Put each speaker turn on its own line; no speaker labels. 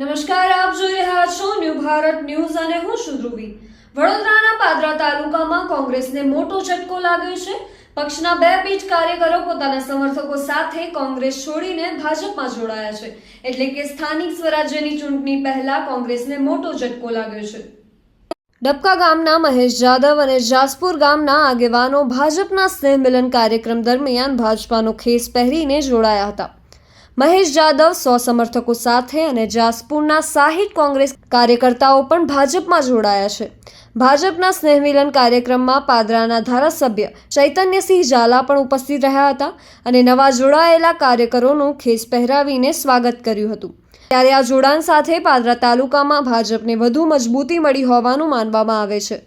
નમસ્કાર, આપ જોઈ રહ્યા છો ન્યૂ ભારત ન્યૂઝ અને હું છું ધ્રુવી. વડોદરાના પાદરા તાલુકામાં કોંગ્રેસને મોટો ઝટકો લાગ્યો છે. પક્ષના બે પીઠ કાર્યકરો પોતાના સમર્થકો સાથે કોંગ્રેસ છોડીને ભાજપમાં જોડાયા છે. એટલે કે સ્થાનિક સ્વરાજ્યની ચૂંટણી પહેલા કોંગ્રેસને મોટો ઝટકો લાગ્યો છે. ડબકા ગામના મહેશ જાદવ અને જાસપુર ગામના આગેવાનો ભાજપના સ્નેહ મિલન કાર્યક્રમ દરમિયાન ભાજપાનો ખેસ પહેરીને જોડાયા હતા. મહેશ જાદવ સો સમર્થકો સાથે અને જાસપુરના સાહિત કોંગ્રેસ કાર્યકર્તાઓ પણ ભાજપમાં જોડાયા છે. ભાજપના સ્નેહમિલન કાર્યક્રમમાં પાદરાના ધારાસભ્ય ચૈતન્યસિંહ ઝાલા પણ ઉપસ્થિત રહ્યા હતા અને નવા જોડાયેલા કાર્યકરોનું ખેસ પહેરાવીને સ્વાગત કર્યું હતું. ત્યારે આ જોડાણ સાથે પાદરા તાલુકામાં ભાજપને વધુ મજબૂતી મળી હોવાનું માનવામાં આવે છે.